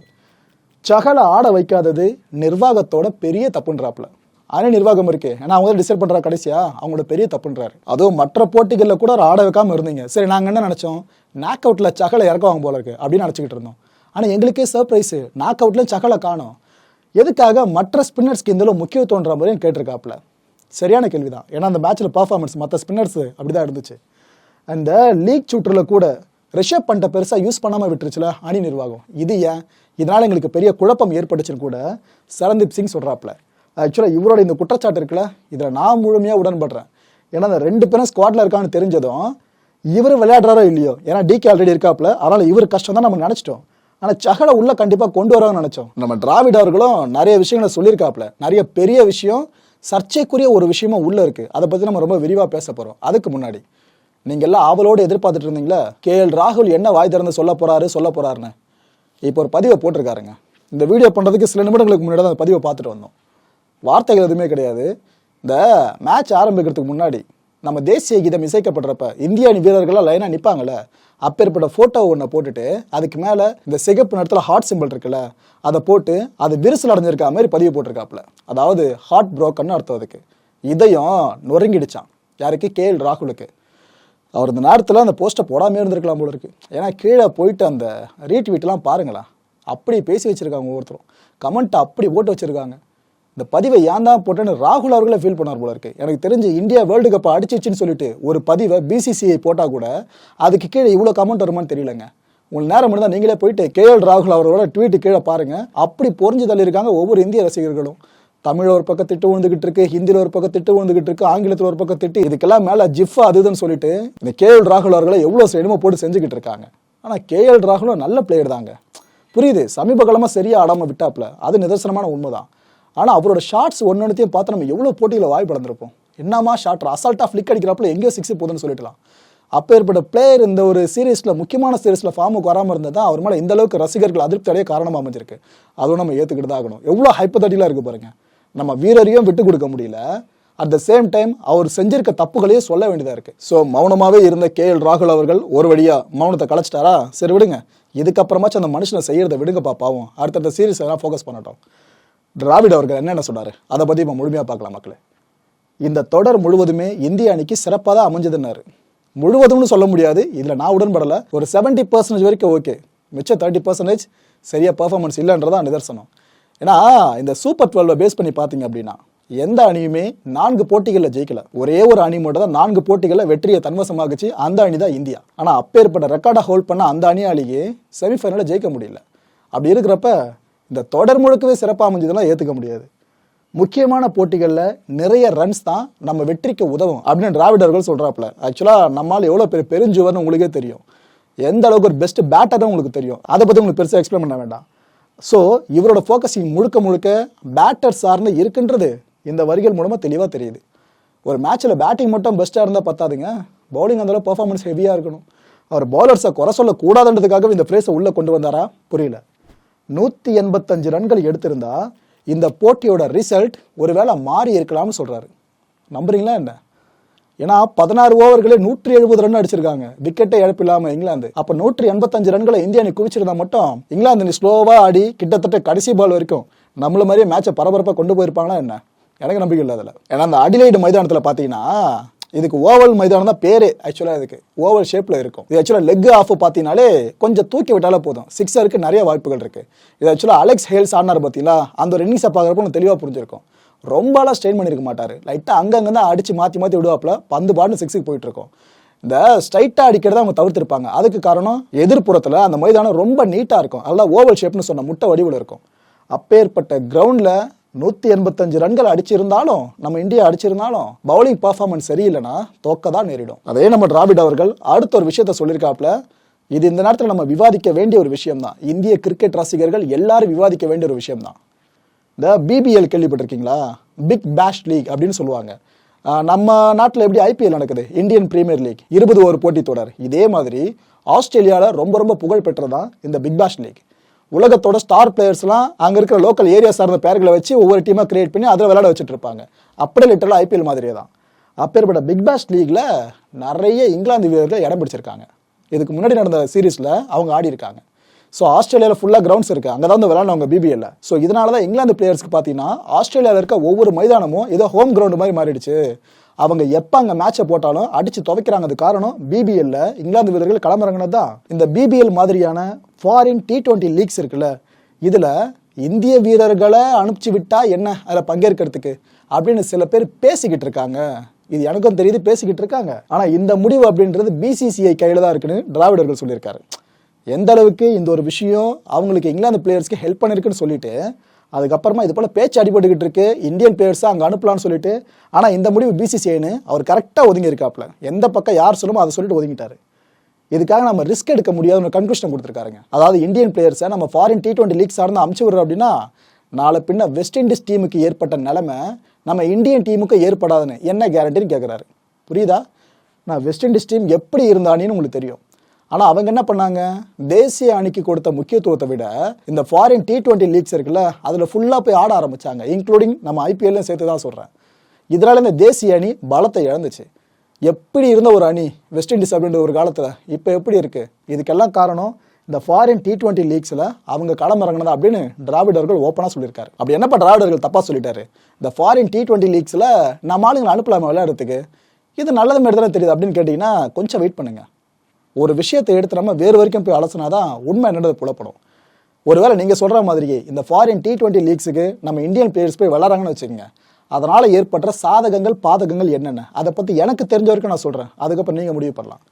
சகலை ஆட வைக்காதது நிர்வாகத்தோட பெரிய தப்புன்றாப்புல. அணி நிர்வாகம் இருக்கு ஏன்னா அவங்க டிசைட் பண்ற கடைசியா அவங்களோட பெரிய தப்புன்றாரு. அதுவும் மற்ற போட்டிகளில் கூட அவர் ஆட வைக்காம இருந்தீங்க. சரி நாங்கள் என்ன நினைச்சோம்? நாக் அவுட்ல சகலை இறக்குவாங்க போல இருக்கு அப்படின்னு நினச்சிக்கிட்டு இருந்தோம். ஆனால் எங்களுக்கே சர்ப்ரைஸ் நாக் அவுட்ல சகலை காணும். எதுக்காக மற்ற ஸ்பின்னர்ஸ்க்கு இந்த முக்கியத்துவன்ற மாதிரியும் கேட்டிருக்காப்புல? சரியான கேள்வி தான் ஏன்னா அந்த மேட்ச்சில் பர்ஃபார்மன்ஸ் மற்ற ஸ்பின்னர்ஸ் அப்படி தான் இருந்துச்சு. அந்த லீக் சூட்டரில் கூட ரிஷப் பண்ணிட்ட பெருசாக யூஸ் பண்ணாமல் விட்டுருச்சுல அணி நிர்வாகம். இது ஏன்? இதனால் எங்களுக்கு பெரிய குழப்பம் ஏற்பட்டுச்சுன்னு கூட சரந்தீப் சிங் சொல்கிறாப்புல ஆக்சுவலாக இவரோட இந்த குற்றச்சாட்டு இருக்குல்ல இதில் நான் முழுமையாக உடன்படுறேன். ஏன்னா அந்த ரெண்டு பேரும் ஸ்குவாட்ல இருக்கான்னு தெரிஞ்சதும் இவர் விளையாடுறாரோ இல்லையோ? ஏன்னா டிகே ஆல்ரெடி இருக்காப்புல அதனால் இவர் கஷ்டம் தான் நம்ம நினச்சிட்டோம். ஆனால் சகலை உள்ள கண்டிப்பாக கொண்டு வரோம்னு நினச்சோம். நம்ம டிராவிட் அவர்களும் நிறைய விஷயங்களை சொல்லியிருக்காப்ல. நிறைய பெரிய விஷயம் சர்ச்சைக்குரிய ஒரு விஷயமும் உள்ளே இருக்குது அதை பற்றி நம்ம ரொம்ப விரிவாக பேச போகிறோம் அதுக்கு முன்னாடி நீங்க எல்லாம் ஆவலோடு எதிர்பார்த்துட்டு இருந்தீங்களா? கே எல் ராகுல் என்ன வாய் திறந்து சொல்ல போறாரு சொல்ல போறாருன்னு. இப்போ ஒரு பதிவை போட்டிருக்காருங்க. இந்த வீடியோ பண்றதுக்கு சில நிமிடங்களுக்கு முன்னாடி தான் அந்த பதிவை பார்த்துட்டு வந்தோம். வார்த்தைகள் எதுவுமே கிடையாது. இந்த மேட்ச் ஆரம்பிக்கிறதுக்கு முன்னாடி நம்ம தேசிய கீதம் இசைக்கப்படுறப்ப இந்திய அணி வீரர்கள்லாம் லைனாக நிற்பாங்கல்ல அப்பேற்பட்ட ஃபோட்டோ ஒன்றை போட்டுட்டு அதுக்கு மேலே இந்த சிகப்பு நேரத்தில் ஹார்ட் சிம்பிள் இருக்குல்ல அதை போட்டு அது விரிசல் அடைஞ்சிருக்க மாதிரி பதிவு போட்டிருக்காப்புல. அதாவது ஹார்ட் புரோக்கன்னு அர்த்தம் அதுக்கு. இதயம் நொறுங்கிடுச்சான் யாருக்கு? கே எல் ராகுலுக்கு. அவர் இந்த நேரத்தில் அந்த போஸ்ட்டை போடாமே இருந்திருக்கலாம் போல இருக்கு. ஏன்னா கீழே போயிட்டு அந்த ரீட்வீட்லாம் பாருங்களேன். அப்படி பேசி வச்சிருக்காங்க ஒவ்வொருத்தரும். கமெண்ட்டை அப்படி போட்டு வச்சிருக்காங்க. இந்த பதிவை ஏன் தான் போட்டேன்னு ராகுல் அவர்களே ஃபீல் பண்ணார் போல இருக்கு. எனக்கு தெரிஞ்சு இந்தியா வேர்ல்டு கப்பை அடிச்சிச்சுன்னு சொல்லிட்டு ஒரு பதிவை பிசிசிஐ போட்டால் கூட அதுக்கு கீழே இவ்வளோ கமெண்ட் வருமான்னு தெரியலங்க. உங்களுக்கு நேரம் இருந்தால் நீங்களே போயிட்டு கேஎல் ராகுல் அவரோட ட்வீட்டு கீழே பாருங்கள் அப்படி பொறிஞ்சு தள்ளியிருக்காங்க ஒவ்வொரு இந்திய ரசிகர்களும். தமிழ் ஒரு பக்கம் திட்டு விழுந்துகிட்டு இருக்கு ஹிந்தியில் ஒரு பக்கம் திட்டு விழுந்துகிட்டு இருக்கு ஆங்கிலத்தில் ஒரு பக்கம் திட்டு இதுக்கெல்லாம் மேலே ஜிஃப் அதுதான் சொல்லிட்டு இந்த கேஎல் ராகுல் அவர்களை எவ்வளோ சினிமா போட்டு செஞ்சுக்கிட்டு இருக்காங்க. ஆனால் கேஎல் ராகுலும் நல்ல பிளேயர் தாங்க. புரியுது? சமீப காலமாக சரியாக ஆடாமல் விட்டாப்ல அது நிதர்சனமான உண்மைதான். ஆனால் அவரோட ஷார்ட்ஸ் ஒன்று பார்த்து நம்ம எவ்வளோ போட்டியில் வாய்ப்படந்திருப்போம் என்னமா ஷாட் அசால்ட்டாக ஃப்ளிக் அடிக்கிறப்பல எங்கேயோ சிக்ஸ் போகுதுன்னு சொல்லிடலாம் அப்போ ஏற்பட்ட பிளேயர் இந்த ஒரு சீரீஸில் முக்கியமான சீரீஸில் ஃபார்முக்கு வராமல் இருந்தது தான் அவர் மேலே இந்த அளவுக்கு ரசிகர்கள் அதிருப்தி அடைய காரணமாக அமைஞ்சிருக்கு. அதுவும் நம்ம ஏற்றுக்கிட்டு தான் ஆகணும். எவ்வளோ ஹைப்பத்தட்டிலாம் இருக்கு பாருங்கள் நம்ம வீரரையும் விட்டு கொடுக்க முடியல. அட் த சேம் டைம் அவர் செஞ்சிருக்க தப்புகளையும் சொல்ல வேண்டியதாக இருக்கு. ஸோ மௌனமாகவே இருந்த கே எல் ராகுல் அவர்கள் ஒரு வழியாக மௌனத்தை கலைச்சிட்டாரா? சரி விடுங்க. இதுக்கப்புறமாச்சும் அந்த மனுஷனை செய்கிறத விடுங்க பாப்பாவும். அடுத்தடுத்த சீரீஸ் எல்லாம் ஃபோக்கஸ் பண்ணட்டும். டிராவிட் அவர்கள் என்னென்ன சொன்னார்? அதை பற்றி இப்போ முழுமையாக பார்க்கலாம் மக்களே. இந்த தொடர் முழுவதுமே இந்திய அணிக்கு சிறப்பாக தான் அமைஞ்சதுன்னாரு. முழுவதும்னு சொல்ல முடியாது. இதில் நான் உடன்படலை. ஒரு 70% பர்சன்டேஜ் வரைக்கும் ஓகே மிச்சம் தேர்ட்டி பர்சன்டேஜ் சரியாக பர்ஃபார்மன்ஸ் இல்லைன்றதான் நிதர்சனம். ஏன்னா இந்த சூப்பர் டுவெல்வை பேஸ் பண்ணி பார்த்தீங்க அப்படின்னா எந்த அணியுமே நான்கு போட்டிகளில் ஜெயிக்கல. ஒரே ஒரு அணி மட்டும் தான் நான்கு போட்டிகளில் வெற்றியை தன்வசமாகுச்சு அந்த அணி தான் இந்தியா. ஆனால் அப்பேற்பட்ட ரெக்கார்டை ஹோல்ட் பண்ண அந்த அணியாலேயே செமிஃபைனலில் ஜெயிக்க முடியல. அப்படி இருக்கிறப்ப இந்த தொடர் முழுக்கவே சிறப்பாக அமைஞ்சதெல்லாம் ஏற்றுக்க முடியாது. முக்கியமான போட்டிகளில் நிறைய ரன்ஸ் தான் நம்ம வெற்றிக்கு உதவும் அப்படின்னு டிராவிடர்கள் சொல்கிறாப்புல ஆக்சுவலாக நம்மால் எவ்வளோ பெரிய பெருஞ்சுவர்னு உங்களுக்கே தெரியும். எந்த அளவுக்கு ஒரு பெஸ்ட் பேட்டர் உங்களுக்கு தெரியும். அதை பற்றி உங்களுக்கு பெருசாக எக்ஸ்பிளைன் பண்ண வேண்டாம். ஸோ இவரோட ஃபோக்கஸிங் முழுக்க முழுக்க பேட்டர் சார்ந்து இருக்குன்றது இந்த வரிகள் மூலமாக தெளிவாக தெரியுது. ஒரு மேட்ச்சில் பேட்டிங் மட்டும் பெஸ்ட்டாக இருந்தால் பத்தாதுங்க. பவுலிங் அந்தளவு பர்ஃபார்மன்ஸ் ஹெவியாக இருக்கணும். அவர் பவுலர்ஸை குறை சொல்லக்கூடாதுன்றதுக்காக இந்த ஃப்ரேஸை உள்ளே கொண்டு வந்தாரா? புரியல. நூற்றி எண்பத்தஞ்சு ரன்கள் எடுத்திருந்தா இந்த போட்டியோட ரிசல்ட் ஒருவேளை மாறி இருக்கலாம்னு சொல்கிறாரு நம்புறீங்களா என்ன? ஏன்னா பதினாறு ஓவர்களே நூற்றி எழுபது ரன் அடிச்சிருக்காங்க. விக்கெட்டை இழப்பு இல்லாம இங்கிலாந்து. அப்ப நூற்றி எண்பத்தஞ்சு ரன்களை இந்திய அணி குவிச்சிருந்தா மட்டும் இங்கிலாந்து அணி ஸ்லோவா ஆடி கிட்டத்தட்ட கடைசி பால் வரைக்கும் நம்மள மாதிரியே மேட்சை பரபரப்பா கொண்டு போயிருப்பாங்களா என்ன? எனக்கு நம்பிக்கை இல்லை அதில். ஏன்னா அந்த அடிலைடு மைதானத்தில் பார்த்தீங்கன்னா இதுக்கு ஓவல் மைதானம் தான் பேரு ஆக்சுவலாக இதுக்கு. ஓவல் ஷேப்பில் இருக்கும். இது ஆக்சுவலாக லெக் ஆஃப் பார்த்தீங்கனாலே கொஞ்சம் தூக்கி விட்டாலே போதும். சிக்ஸருக்கு நிறைய வாய்ப்புகள் இருக்கு. இது ஆக்சுவலாக அலெக்ஸ் ஹேல்ஸ் ஆடினார் பார்த்தீங்களா அந்த ஒரு இன்னிங்ஸை பார்க்குறப்போ எனக்கு தெளிவாக புரிஞ்சிருக்கும். ரொம்பலாம் ஸ்ட்ரெயின் பண்ணியிருக்க மாட்டார். லைட்டாக அங்கங்கே தான் அடித்து மாற்றி மாற்றி விடுவாப்புல. பந்து பாட்டு சிக்ஸுக்கு போயிட்டுருக்கோம். இந்த ஸ்ட்ரைட்டாக அடிக்கிறத அவங்க தவிர்த்திருப்பாங்க. அதுக்கு காரணம் எதிர்ப்புறத்தில் அந்த மைதானம் ரொம்ப நீட்டாக இருக்கும். நல்லா ஓவல் ஷேப்னு சொன்ன முட்டை வடிவில் இருக்கும். அப்பேற்பட்ட கிரவுண்டில் நூற்றி எண்பத்தஞ்சு ரன்கள் அடிச்சிருந்தாலும் நம்ம இந்தியா அடிச்சிருந்தாலும் பவுலிங் பர்ஃபார்மன்ஸ் சரியில்லைன்னா தோக்க தான் நேரிடும். அதே நம்ம டிராவிட் அவர்கள் அடுத்த ஒரு விஷயத்த சொல்லியிருக்காப்புல இது இந்த நேரத்தில் நம்ம விவாதிக்க வேண்டிய ஒரு விஷயம் தான் இந்திய கிரிக்கெட் ரசிகர்கள் எல்லாரும் விவாதிக்க வேண்டிய ஒரு விஷயம் தான் இந்த பிபிஎல் கேள்விப்பட்டிருக்கீங்களா? பிக் பேஷ் லீக் அப்படின்னு சொல்லுவாங்க. நம்ம நாட்டில் எப்படி ஐபிஎல் நடக்குது? இந்தியன் பிரீமியர் லீக் இருபது ஒரு போட்டி தொடர். இதே மாதிரி ஆஸ்திரேலியாவில் ரொம்ப ரொம்ப புகழ் பெற்றதான் இந்த பிக் பேஷ் லீக் உலகத்தோட ஸ்டார் பிளேயர்ஸ்லாம் அங்கே இருக்கிற லோக்கல் ஏரியா சார்ந்த பேர்களை வச்சு ஒவ்வொரு டீமாக கிரியேட் பண்ணி அதில் விளையாட வச்சுட்டு இருப்பாங்க. அப்படியே லிட்டரலாக ஐபிஎல் மாதிரியே தான். அப்பேற்பட்ட பிக் பேஷ் லீக்ல நிறைய இங்கிலாந்து வீரர்கள் இடம் பிடிச்சிருக்காங்க. இதுக்கு முன்னாடி நடந்த சீரீஸில் அவங்க ஆடி இருக்காங்க. ஸோ ஆஸ்திரேலியாவில் ஃபுல்லாக கிரவுண்ட்ஸ் இருக்குது அங்கே தான் வந்து விளையாடுவாங்க பிபிஎல்ல ஸோ இதனால தான் இங்கிலாந்து பிளேயர்ஸ்க்கு பார்த்தீங்கன்னா ஆஸ்திரேலியாவில் இருக்க ஒவ்வொரு மைதானமும் ஏதோ ஹோம் கிரவுண்டு மாதிரி மாறிடுச்சு. அவங்க எப்போ அங்கே மேட்சை போட்டாலும் அடித்து துவைக்கிறாங்க. அது காரணம் பிபிஎல்ல இங்கிலாந்து வீரர்கள் களமிறங்கினது தான் இந்த பிபிஎல் மாதிரியான ஃபாரின் டி டுவெண்ட்டி லீக்ஸ் இருக்குல்ல இதில் இந்திய வீரர்களை அனுப்பிச்சு விட்டா என்ன? அதில் பங்கேற்கிறதுக்கு அப்படின்னு சில பேர் பேசிக்கிட்டு இருக்காங்க. இது எனக்கும் தெரியுது பேசிக்கிட்டு இருக்காங்க. ஆனால் இந்த முடிவு அப்படின்றது பிசிசிஐ கையில் தான் இருக்குன்னு டிராவிடர்கள் சொல்லியிருக்காரு. எந்த அளவுக்கு இந்த ஒரு விஷயம் அவங்களுக்கு இங்கிலாந்து பிளேயர்ஸ்க்கு ஹெல்ப் பண்ணிருக்குன்னு சொல்லிட்டு அதுக்கப்புறமா இது போல பேச்சு அடிபட்டுக்கிட்டு இருக்கு. இந்தியன் பிளேயர்ஸை அங்கே அனுப்பலாம்னு சொல்லிட்டு ஆனால் இந்த முடிவு பிசிசிஐன்னு அவர் கரெக்டாக ஒதுங்கி இருக்காப்ல எந்த பக்கம் யார் சொல்லுமோ அதை சொல்லிட்டு ஒதுங்கிட்டாரு. இதுக்காக நம்ம ரிஸ்க் எடுக்க முடியாத கன்க்ளூஷன் கொடுத்துருக்காருங்க. அதாவது இந்தியன் பிளேயர்ஸை நம்ம ஃபாரின் டி டுவெண்ட்டி லீக் சார்ந்து அமுச்சு விடுறோம் அப்படின்னா நாளை பின்ன வெஸ்ட் இண்டீஸ் டீமுக்கு ஏற்பட்ட நிலைமை நம்ம இந்தியன் டீமுக்கு ஏற்படாதுன்னு என்ன கேரண்டின்னு கேட்குறாரு புரியுதா? நான் வெஸ்ட் இண்டீஸ் டீம் எப்படி இருந்தானின்னு உங்களுக்கு தெரியும். ஆனால் அவங்க என்ன பண்ணாங்க? தேசிய அணிக்கு கொடுத்த முக்கியத்துவத்தை விட இந்த ஃபாரின் டி டுவெண்ட்டி லீக்ஸ் இருக்குல்ல அதில் ஃபுல்லாக போய் ஆட ஆரம்பித்தாங்க இன்க்ளூடிங் நம்ம ஐபிஎல்லையும் சேர்த்து தான் சொல்கிறேன் இதனால் இந்த தேசிய அணி பலத்தை இழந்துச்சு. எப்படி இருந்த ஒரு அணி வெஸ்ட் இண்டீஸ் அப்படின்ற ஒரு காலத்தில் இப்போ எப்படி இருக்குது இதுக்கெல்லாம் காரணம் இந்த ஃபாரின் டி டுவெண்ட்டி லீக்ஸில் அவங்க களமிறங்கினதா அப்படின்னு டிராவிடர்கள் ஓப்பனாக சொல்லியிருக்காரு. அப்படி என்னப்பா டிராவிடர்கள் தப்பாக சொல்லிட்டாரு? இந்த ஃபாரின் டி டுவெண்ட்டி லீக்ஸில் நம்ம ஆளுங்களை அனுப்பலாமா விளையாடுறதுக்கு? இது நல்லது மாதிரி தானே தெரியுது அப்படின்னு கேட்டிங்கன்னா கொஞ்சம் வெயிட் பண்ணுங்கள் ஒரு விஷயத்தை எடுத்து நம்ம வேறு வரைக்கும் போய் அலசினாதான் உண்மை என்னது புலப்படும். ஒருவேளை நீங்கள் சொல்கிற மாதிரியே இந்த ஃபாரின் டி டுவெண்ட்டி லீக்ஸுக்கு நம்ம இந்தியன் பிளேயர்ஸ் போய் விளாட்றாங்கன்னு வச்சுக்கோங்க. அதனால் ஏற்படுற சாதகங்கள் பாதகங்கள் என்னென்ன? அதை பற்றி எனக்கு தெரிஞ்ச வரைக்கும் நான் சொல்கிறேன் அதுக்கப்புறம் நீங்கள் முடிவு பண்ணலாம்.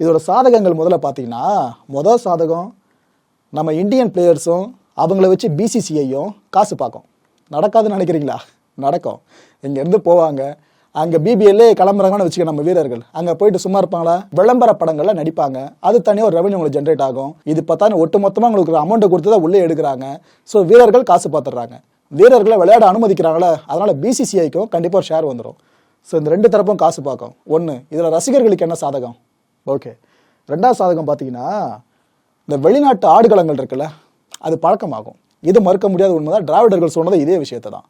இதோட சாதகங்கள் முதல்ல பார்த்தீங்கன்னா முதல் சாதகம் நம்ம இந்தியன் பிளேயர்ஸும் அவங்கள வச்சு பிசிசிஐயும் காசு பார்க்கும். நடக்காதுன்னு நினைக்கிறீங்களா? நடக்கும். இங்கேருந்து போவாங்க. அங்கே பிபிஎல்லே கிளம்புறாங்கன்னு வச்சுக்க நம்ம வீரர்கள். அங்கே போயிட்டு சும்மா இருப்பாங்களா? விளம்பர படங்களில் நடிப்பாங்க. அது தனியாக ஒரு ரெவன்யூ உங்களுக்கு ஜென்ரேட் ஆகும். இது பார்த்தாலும் ஒட்டு மொத்தமாக உங்களுக்கு அமௌண்ட்டை கொடுத்து தான் உள்ளே எடுக்கிறாங்க. ஸோ வீரர்கள் காசு பார்த்துடுறாங்க. வீரர்களை விளையாட அனுமதிக்கிறாங்களே? அதனால் பிசிசிஐக்கும் கண்டிப்பாக ஒரு ஷேர் வந்துடும் ஸோ இந்த ரெண்டு தரப்பும் காசு பார்க்கும். ஒன்று இதில் ரசிகர்களுக்கு என்ன சாதகம்? ஓகே ரெண்டாவது சாதகம் பார்த்தீங்கன்னா இந்த வெளிநாட்டு ஆடுகளங்கள் இருக்குல்ல அது பழக்கமாகும். இது மறுக்க முடியாத உண்மைதான். டிராவிடர்கள் சொன்னது இதே விஷயத்தை தான்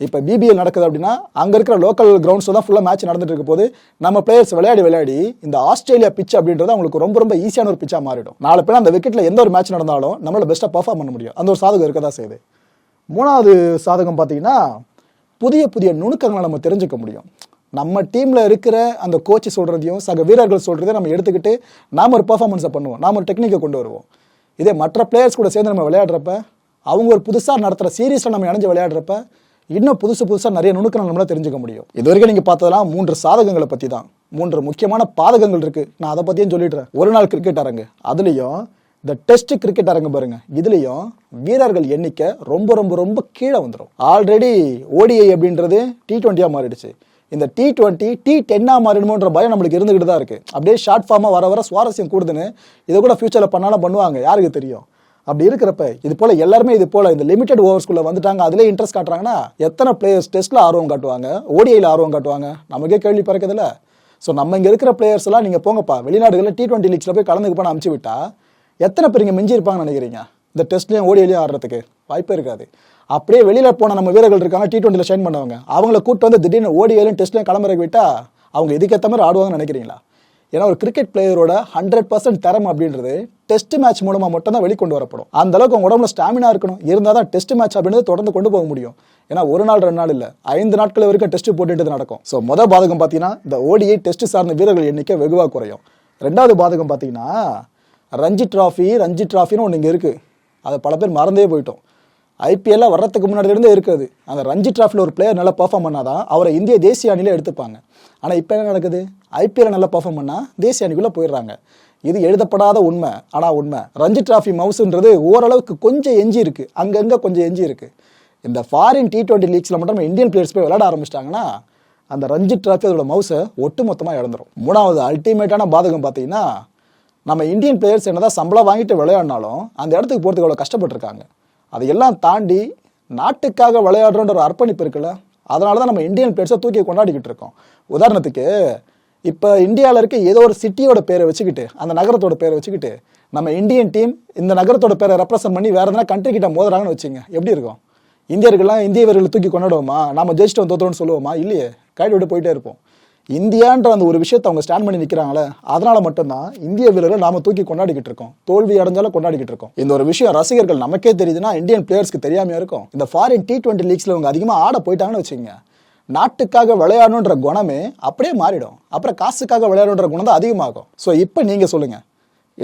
இப்போ பிபிஎல் நடக்குது அப்படின்னா அங்கே இருக்கிற லோக்கல் கிரவுண்ட்ஸில் தான் ஃபுல்லாக மேட்ச் நடந்துட்டு இருக்க போது நம்ம பிளேயர்ஸ் விளையாடி விளையாடி இந்த ஆஸ்திரேலியா பிச் அப்படின்றது அவங்களுக்கு ரொம்ப ரொம்ப ஈஸியான ஒரு பிச்சாக மாறிடும். நாலு பேர் அந்த விக்கெட்டில் எந்த ஒரு மேட்ச் நடந்தாலும் நம்மளால் பெஸ்ட்டாக பர்ஃபார்ம் பண்ண முடியும். அந்த ஒரு சாதகம் இருக்க தான் செய்யுது. மூணாவது சாதகம் பார்த்தீங்கன்னா புதிய புதிய நுணுக்கங்களை நம்ம தெரிஞ்சுக்க முடியும். நம்ம டீமில் இருக்கிற அந்த கோச்சு சொல்கிறதையும் சக வீரர்கள் சொல்கிறதையும் நம்ம எடுத்துக்கிட்டு நாம் ஒரு பர்ஃபார்மன்ஸை பண்ணுவோம். நாம் ஒரு டெக்னிக்கை கொண்டு வருவோம். இதே மற்ற பிளேயர்ஸ் கூட சேர்ந்து நம்ம விளையாடுறப்ப அவங்க ஒரு புதுசாக நடத்துகிற சீரீஸில் நம்ம இணைஞ்சு விளையாடுறப்ப இன்னும் புதுசு புதுசாக நிறைய நுணுக்கங்கள் நம்மளால் தெரிஞ்சுக்க முடியும். இது வரைக்கும் நீங்கள் பார்த்ததெல்லாம் மூன்று சாதகங்களை பற்றி தான் மூன்று முக்கியமான பாதகங்கள் இருக்குது நான் அதை பற்றியும் சொல்லிடுறேன். ஒரு நாள் கிரிக்கெட் அரங்கு. அதுலேயும் இந்த டெஸ்ட் கிரிக்கெட் அரங்கு பாருங்க. இதுலயும் வீரர்கள் எண்ணிக்கை ரொம்ப ரொம்ப ரொம்ப கீழே வந்துடும் ஆல்ரெடி ஓடிஐ அப்படின்றது டி டுவெண்ட்டியா மாறிடுச்சு. இந்த டி டுவெண்ட்டி டி டென்னா மாறிடுமோன்ற பயம் நம்மளுக்கு இருந்துகிட்டு தான் இருக்கு. அப்படியே ஷார்ட் ஃபார்மா வர வர சுவாரஸ்யம் கூடுதுன்னு இதை கூட ஃபியூச்சர்ல பண்ணாலும் பண்ணுவாங்க. யாருக்கு தெரியும்? அப்படி இருக்கிறப்ப இது போல எல்லாருமே இது போல இந்த லிமிடெட் ஓவர்ஸ்குள்ள வந்துட்டாங்க அதுல இன்ட்ரெஸ்ட் காட்டுறாங்கன்னா எத்தனை பிளேயர்ஸ் டெஸ்ட்ல ஆர்வம் காட்டுவாங்க? ஓடிஐல ஆர்வம் காட்டுவாங்க? நமக்கே கேள்வி பிறக்குதுல்ல. ஸோ நம்ம இங்க இருக்கிற பிளேயர்ஸ் எல்லாம் நீங்க போங்கப்பா வெளிநாடுகளில் டி டுவெண்ட்டி லீக்ஸ்ல போய் கலந்துக்கு போன அமுச்சு விட்டா எத்தனை பேர் இங்கே மிஞ்சி இருப்பாங்கன்னு நினைக்கிறீங்க? இந்த டெஸ்ட்லேயும் ஓடியிலையும் ஆடுறதுக்கு வாய்ப்பே இருக்காது. அப்படியே வெளியில போன நம்ம வீரர்கள் இருக்காங்க டி டுவெண்ட்டியில் ஷைன் பண்ணவங்க. அவங்கள கூட்டு வந்து திடீர்னு ஓடியிலையும் டெஸ்ட்லையும் கிளம்புறக்கு விட்டா அவங்க இதுக்கேற்ற மாதிரி ஆடுவாங்கன்னு நினைக்கிறீங்களா? ஏன்னா ஒரு கிரிக்கெட் பிளேயரோட ஹண்ட்ரட் பர்சன்ட் தரம் அப்படின்றது டெஸ்ட் மேட்ச் மூலமாக மட்டும் தான் வெளிக்கொண்டு வரப்படும். அந்த அளவுக்கு உங்க உடம்புல ஸ்டாமினா இருக்கணும். இருந்தால் தான் டெஸ்ட் மேட்ச் அப்படின்றது தொடர்ந்து கொண்டு போக முடியும். ஏன்னா ஒரு நாள் ரெண்டு நாள் இல்லை. ஐந்து நாட்கள் வரைக்கும் டெஸ்ட் போட்டுட்டு நடக்கும். ஸோ மொதல் பாதகம் பார்த்தீங்கன்னா இந்த ஓடிஐ டெஸ்ட் சார்ந்த வீரர்கள் எண்ணிக்கை வெகுவாக குறையும். ரெண்டாவது பாதகம் பார்த்தீங்கன்னா ரஞ்சி டிராஃபி ரஞ்சி டிராஃபின்னு ஒன்று இங்கே இருக்குது அதை பல பேர் மறந்தே போயிட்டோம். ஐபிஎல்ல வர்றதுக்கு முன்னாடி இருந்தே இருக்குது. அந்த ரஞ்சி டிராஃபியில் ஒரு பிளேயர் நல்லா பர்ஃபார்ம் பண்ணாதான் அவரை இந்திய தேசிய அணியில எடுத்துப்பாங்க. ஆனால் இப்போ என்ன நடக்குது? ஐபிஎல் நல்லா பர்ஃபார்ம் பண்ணால் தேசிய அணிக்குள்ளே போயிடுறாங்க. இது எழுதப்படாத உண்மை. ஆனால் உண்மை. ரஞ்சி டிராஃபி மவுசுன்றது ஓரளவுக்கு கொஞ்சம் எஞ்சி இருக்கு. அங்கங்கே கொஞ்சம் எஞ்சி இருக்குது இந்த ஃபாரின் டி டுவெண்ட்டி லீக்ஸில் மட்டும் நம்ம இந்தியன் பிளேயர்ஸ் போய் விளையாட ஆரம்பிச்சிட்டாங்கன்னா அந்த ரஞ்சி டிராஃபி அதோட மவுஸை ஒட்டு மொத்தமாக இழந்துரும். மூணாவது அல்டிமேட்டான பாதகம் பார்த்தீங்கன்னா நம்ம இந்தியன் பிளேயர்ஸ் என்னதான் சம்பளம் வாங்கிட்டு விளையாடினாலும் அந்த இடத்துக்கு போகிறதுக்கு அவ்வளோ கஷ்டப்பட்டிருக்காங்க. அதையெல்லாம் தாண்டி நாட்டுக்காக விளையாடுறோன்ற ஒரு அர்ப்பணிப்பு இருக்குல்ல அதனால தான் நம்ம இந்தியன் பிளேயர்ஸை தூக்கி கொண்டாடிக்கிட்டு இருக்கோம். உதாரணத்துக்கு இப்போ இந்தியாவில் இருக்க ஏதோ ஒரு சிட்டியோட பேரை வச்சுக்கிட்டு அந்த நகரத்தோட பேரை வச்சுக்கிட்டு நம்ம இந்தியன் டீம் இந்த நகரத்தோட பேரை ரெப்ரசன்ட் பண்ணி வேறு எதனா கண்ட்ரி கிட்ட மோதுறாங்கன்னு வச்சுங்க எப்படி இருக்கும்? இந்தியர்கள்லாம் இந்திய வீரர்களை தூக்கி கொண்டாடுவோமா? நம்ம ஜெயிச்சிட்டு தோத்துறோம்னு சொல்லுவோமா? இல்லையே கைடு விட்டு போயிட்டே இருப்போம். இந்தியான்ற அந்த ஒரு விஷயத்தை அவங்க ஸ்டாண்ட் பண்ணி நிற்கிறாங்களே அதனால மட்டும்தான் இந்திய வீரர்கள் நாம தூக்கி கொண்டாடிக்கிட்டு இருக்கோம். தோல்வி அடைஞ்சாலும் கொண்டாடிக்கிட்டு இருக்கோம். இந்த ஒரு விஷயம் ரசிகர்கள் நமக்கே தெரியுதுன்னா இந்தியன் பிளேயர்ஸ்க்கு தெரியாமையா இருக்கும். இந்த ஃபாரின் டி டுவெண்ட்டி லீக்ஸ்ல அவங்க அதிகமாக ஆட போயிட்டாங்கன்னு வச்சுங்க நாட்டுக்காக விளையாடணுன்ற குணமே அப்படியே மாறிடும். அப்புறம் காசுக்காக விளையாடணுன்ற குணம் தான் அதிகமாகும். ஸோ இப்போ நீங்க சொல்லுங்க.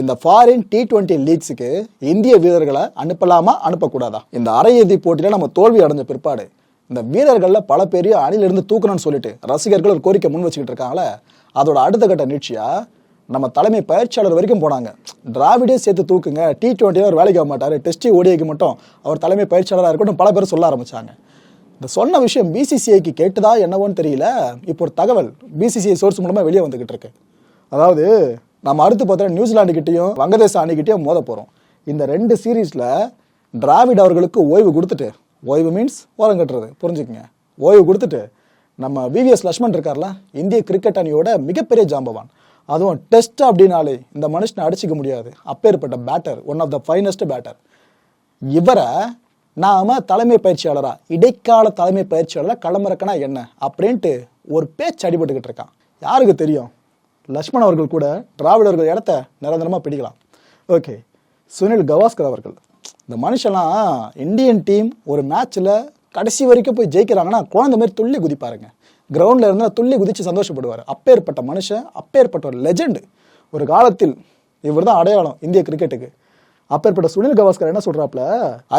இந்த ஃபாரின் டி டுவெண்ட்டி லீக்ஸுக்கு இந்திய வீரர்களை அனுப்பலாமா அனுப்பக்கூடாதா? இந்த அரையிறுதி போட்டியில நம்ம தோல்வி அடைஞ்ச பிற்பாடு. இந்த வீரர்களில் பல பேரையும் அணிலிருந்து தூக்கணும்னு சொல்லிட்டு ரசிகர்கள் ஒரு கோரிக்கை முன் வச்சுக்கிட்டு இருக்காங்களே அதோட அடுத்த கட்ட நிகழ்ச்சியாக நம்ம தலைமை பயிற்சியாளர் வரைக்கும் போனாங்க. டிராவிடே சேர்த்து தூக்குங்க. டி டுவெண்ட்டியில் அவர் வேலைக்கு ஆக மாட்டார். டெஸ்டி ஓடிஐக்கு மட்டும் அவர் தலைமை பயிற்சியாளராக இருக்கட்டும் பல பேர் சொல்ல ஆரம்பிச்சாங்க. இந்த சொன்ன விஷயம் பிசிசிஐக்கு கேட்டுதா என்னவோன்னு தெரியல. இப்போ ஒரு தகவல் பிசிசிஐ சோர்ஸ் மூலமாக வெளியே வந்துக்கிட்டு இருக்கு. அதாவது நம்ம அடுத்து பார்த்தா நியூசிலாந்து கிட்டேயும் வங்கதேச அணிகிட்டயும் மோத போகிறோம் இந்த ரெண்டு சீரீஸில் டிராவிட் அவர்களுக்கு ஓய்வு கொடுத்துட்டு ஓய்வு மீன்ஸ் ஓரம் கட்டுறது. புரிஞ்சுக்கங்க? ஓய்வு கொடுத்துட்டு நம்ம விவிஎஸ் லக்ஷ்மன் இருக்கார்ல இந்திய கிரிக்கெட் அணியோட மிகப்பெரிய ஜாம்பவான். அதுவும் டெஸ்ட் அப்படின்னாலே இந்த மனுஷனை அடிச்சிக்க முடியாது. அப்பேற்பட்ட batter one of the finest batter இவரை நாம தலைமை பயிற்சியாளரா இடைக்கால தலைமை பயிற்சியாளராக களமிறக்கனா என்ன அப்படின்ட்டு ஒரு பேச்சு அடிபட்டுக்கிட்டு இருக்கான். யாருக்கு தெரியும்? லக்ஷ்மண் அவர்கள் கூட திராவிடர்கள் இடத்த நிரந்தரமாக பிடிக்கலாம். ஓகே சுனில் கவாஸ்கர் அவர்கள். இந்த மனுஷன்லாம் இந்தியன் டீம் ஒரு மேட்ச்ல கடைசி வரைக்கும் போய் ஜெயிக்கிறாங்கன்னா குழந்தை மாதிரி துள்ளி குதிப்பாருங்க. கிரவுண்டில் இருந்தால் துள்ளி குதிச்சு சந்தோஷப்படுவார். அப்பேற்பட்ட மனுஷன் அப்பேற்பட்ட ஒரு லெஜெண்ட் ஒரு காலத்தில் இவர்தான் அடையாளம் இந்திய கிரிக்கெட்டுக்கு அப்பேற்பட்ட சுனில் கவாஸ்கர் என்ன சொல்கிறாப்புல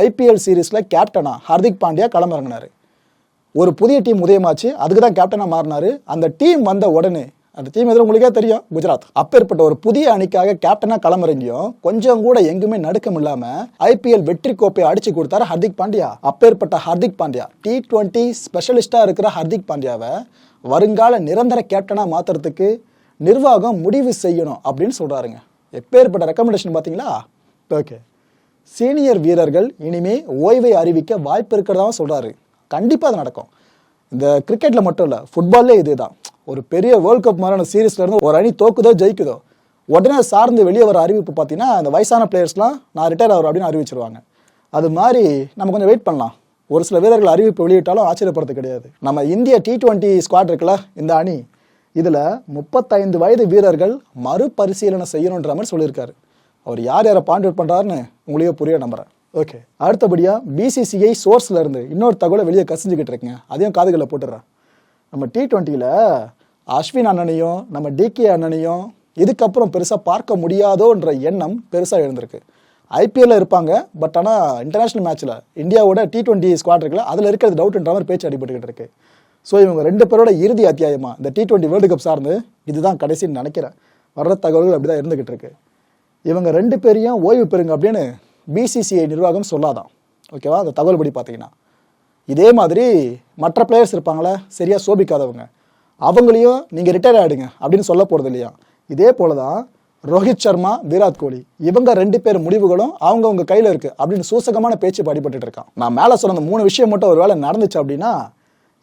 ஐபிஎல் சீரீஸில் கேப்டனா ஹர்திக் பாண்டியா களமிறங்கினார். ஒரு புதிய டீம் உதயமாச்சு அதுக்கு தான் கேப்டனாக மாறினாரு. அந்த டீம் வந்த உடனே அந்த டீம் எதிர உங்களுக்கே தெரியும் குஜராத். அப்பேற்பட்ட ஒரு புதிய அணிக்காக கேப்டனா களமிறங்கியும் கொஞ்சம் கூட எங்குமே நடுக்கம் இல்லாம ஐபிஎல் வெற்றி கோப்பை அடிச்சு கொடுத்தாரு ஹர்திக் பாண்டியா. அப்பேற்பட்ட ஹர்திக் பாண்டியா. டி டுவெண்ட்டி ஸ்பெஷலிஸ்டா இருக்கிற ஹர்திக் பாண்டியாவை வருங்கால நிரந்தர கேப்டனா மாத்துறதுக்கு நிர்வாகம் முடிவு செய்யணும் அப்படின்னு சொல்றாருங்க. எப்பேற்பட்ட ரெக்கமெண்டேஷன் பாத்தீங்களா ஓகே சீனியர் வீரர்கள் இனிமே ஓய்வை அறிவிக்க வாய்ப்பு இருக்கிறதாவும் சொல்றாரு. கண்டிப்பா அது நடக்கும். இந்த கிரிக்கெட்ல மட்டும் இல்ல ஃபுட்பால்லே இதுதான். ஒரு பெரிய வேர்ல்ட் கப் மாதிரியான சீரீஸ்ல இருந்து ஒரு அணி தோக்குதோ ஜெயிக்குதோ உடனே சார்ந்து வெளியே வர அறிவிப்பு பார்த்தீங்கன்னா அந்த வயசான பிளேயர்ஸ்லாம் நான் ரிட்டையர் ஆகிறோம் அப்படின்னு அறிவிச்சிருவாங்க. அது மாதிரி நம்ம கொஞ்சம் வெயிட் பண்ணலாம். ஒரு சில வீரர்கள் அறிவிப்பு வெளியிட்டாலும் ஆச்சரியப்படுறது கிடையாது. நம்ம இந்திய டி டுவெண்ட்டி ஸ்குவாட் இருக்குல்ல இந்த அணி இதில் முப்பத்தைந்து வயது வீரர்கள் மறுபரிசீலனை செய்யணுன்ற மாதிரி சொல்லியிருக்காரு. அவர் யார் யாரை பாயிண்ட் பண்ணுறாருன்னு உங்களையே புரிய நம்புகிறேன் ஓகே அடுத்தபடியாக பிசிசிஐ சோர்ஸில் இருந்து இன்னொரு தகவலை வெளியே கசிஞ்சுக்கிட்டு இருக்கேன். அதையும் காதுகளை போட்டுடுறேன். நம்ம டி டுவெண்ட்டியில் அஸ்வின் அண்ணனையும் நம்ம டிகே அண்ணனையும் இதுக்கப்புறம் பெருசாக பார்க்க முடியாதோன்ற எண்ணம் பெருசாக எழுந்திருக்கு. ஐபிஎல்ல இருப்பாங்க பட் ஆனால் இன்டர்நேஷ்னல் மேட்ச்சில் இந்தியாவோட டி டுவெண்ட்டி ஸ்குவாட் இருக்குல்ல அதில் இருக்கிறது டவுட்ன்ற மாதிரி பேச்சு அடிபட்டுக்கிட்டு இருக்கு. ஸோ இவங்க ரெண்டு பேரோட இறுதி அத்தியாயமாக இந்த டி டுவெண்ட்டி வேர்ல்டு கப் சார்ந்து இதுதான் கடைசின்னு நினைக்கிறேன். வர்ற தகவல்கள் அப்படி தான் இருந்துகிட்டு இருக்கு. இவங்க ரெண்டு பேரையும் ஓய்வு பெறுங்க அப்படின்னு பிசிசிஐ நிர்வாகம் சொல்லாதான். ஓகேவா அந்த தகவல் படி பார்த்தீங்கன்னா. இதே மாதிரி மற்ற பிளேயர்ஸ் இருப்பாங்களே சரியாக சோபிக்காதவங்க. அவங்களையும் நீங்கள் ரிட்டையர் ஆகிடுங்க அப்படின்னு சொல்ல போகிறது இல்லையா? இதே போல தான் ரோஹித் சர்மா விராட் கோலி இவங்க ரெண்டு பேர் முடிவுகளும் அவங்கவுங்க கையில் இருக்குது அப்படின்னு சூசகமான பேச்சு படிப்பட்டு இருக்கான். நான் மேலே சொன்ன அந்த மூணு விஷயம் மட்டும் ஒரு வேலை நடந்துச்சு அப்படின்னா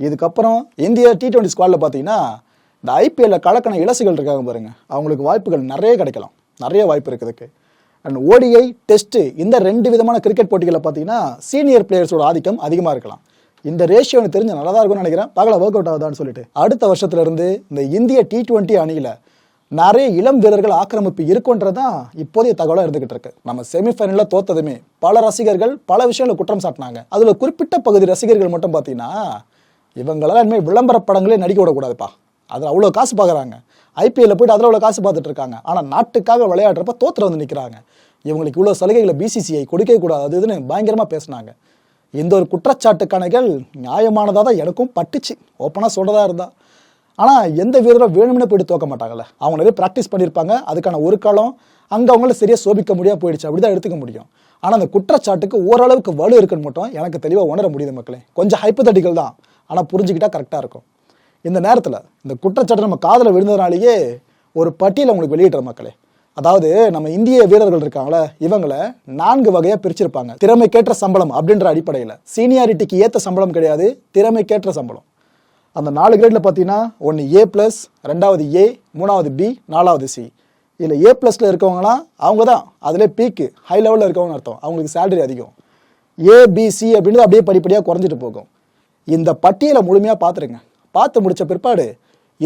இதுக்கப்புறம் இந்திய டி டுவெண்ட்டி ஸ்குவாடில் பார்த்தீங்கன்னா இந்த ஐபிஎல்ல கலக்கண இலசுகள் இருக்காங்க பாருங்கள் அவங்களுக்கு வாய்ப்புகள் நிறைய கிடைக்கலாம். நிறைய வாய்ப்பு இருக்குதுக்கு அண்ட் ஓடிஐ டெஸ்ட்டு இந்த ரெண்டு விதமான கிரிக்கெட் போட்டிகளை பார்த்தீங்கன்னா சீனியர் பிளேயர்ஸோட ஆதிக்கம் அதிகமாக இருக்கலாம். இந்த ரேஷியோ எனக்கு தெரிஞ்சு நல்லா தான் இருக்கும்னு நினைக்கிறேன். பார்க்கலாம் ஒர்க் அவுட் ஆகுதான்னு சொல்லிட்டு. அடுத்த வருஷத்துலேருந்து இந்த இந்திய டி டுவெண்ட்டி அணியில் நிறைய இளம் வீரர்கள் ஆக்கிரமிப்பு இருக்குன்றதான் இப்போதைய தகவலாக இருந்துகிட்டு இருக்கு. நம்ம செமிஃபைனலில் தோத்ததுமே பல ரசிகர்கள் பல விஷயங்களை குற்றம் சாட்டினாங்க. அதில் குறிப்பிட்ட பகுதி ரசிகர்கள் மட்டும் பார்த்தீங்கன்னா இவங்களால இனிமேல் விளம்பர படங்களே நடிக்க விடக்கூடாதுப்பா. அதில் அவ்வளோ காசு பார்க்குறாங்க ஐபிஎல்ல போயிட்டு அதில் அவ்வளோ காசு பார்த்துட்டு இருக்காங்க. ஆனால் நாட்டுக்காக விளையாடுறப்ப தோத்துற வந்து நிற்கிறாங்க இவங்களுக்கு இவ்வளோ சலுகைகளை பிசிசிஐ கொடுக்கவே கூடாது. இதுன்னு பயங்கரமாக பேசினாங்க. இந்த ஒரு குற்றச்சாட்டு கணைகள் நியாயமானதாக தான் எனக்கும் பட்டுச்சு. ஓப்பனாக சொல்கிறதா இருந்தா. ஆனால் எந்த வீரரும் வேணும்னு போயிட்டு தோக்க மாட்டாங்கல்ல. அவங்க நிறைய ப்ராக்டிஸ் பண்ணியிருப்பாங்க. அதுக்கான ஒரு காலம் அங்கே அவங்கள சரியாக சோபிக்க முடியாது போயிடுச்சு. அப்படி தான் எடுத்துக்க முடியும். ஆனால் அந்த குற்றச்சாட்டுக்கு ஓரளவுக்கு வலு இருக்குன்னு மட்டும் எனக்கு தெளிவாக உணர முடியுது மக்களே. கொஞ்சம் ஹைப்பத்தட்டிக்கல் தான். ஆனால் புரிஞ்சுக்கிட்டா கரெக்டாக இருக்கும். இந்த நேரத்தில் இந்த குற்றச்சாட்டு நம்ம காதில் விழுந்ததுனாலேயே ஒரு பட்டியல் உங்களுக்கு வெளியிடுற மக்களே. அதாவது நம்ம இந்திய வீரர்கள் இருக்காங்களே இவங்களை நான்கு வகையாக பிரிச்சிருப்பாங்க. திறமைக்கேற்ற சம்பளம் அப்படின்ற அடிப்படையில். சீனியாரிட்டிக்கு ஏற்ற சம்பளம் கிடையாது திறமைக்கேற்ற சம்பளம். அந்த நாலு கிரேடில் பார்த்தீங்கன்னா ஒன்று ஏ ப்ளஸ் ரெண்டாவது ஏ மூணாவது பி நாலாவது சி இதில் ஏ ப்ளஸில் இருக்கவங்களாம் அவங்க தான் அதிலே பீக்கு ஹை லெவலில் இருக்கவங்க அர்த்தம். அவங்களுக்கு சேலரி அதிகம். ஏபிசி அப்படின்னு அப்படியே படிப்படியாக குறைஞ்சிட்டு போகும். இந்த பட்டியலை முழுமையாக பார்த்துருங்க பார்த்து முடிச்ச பிற்பாடு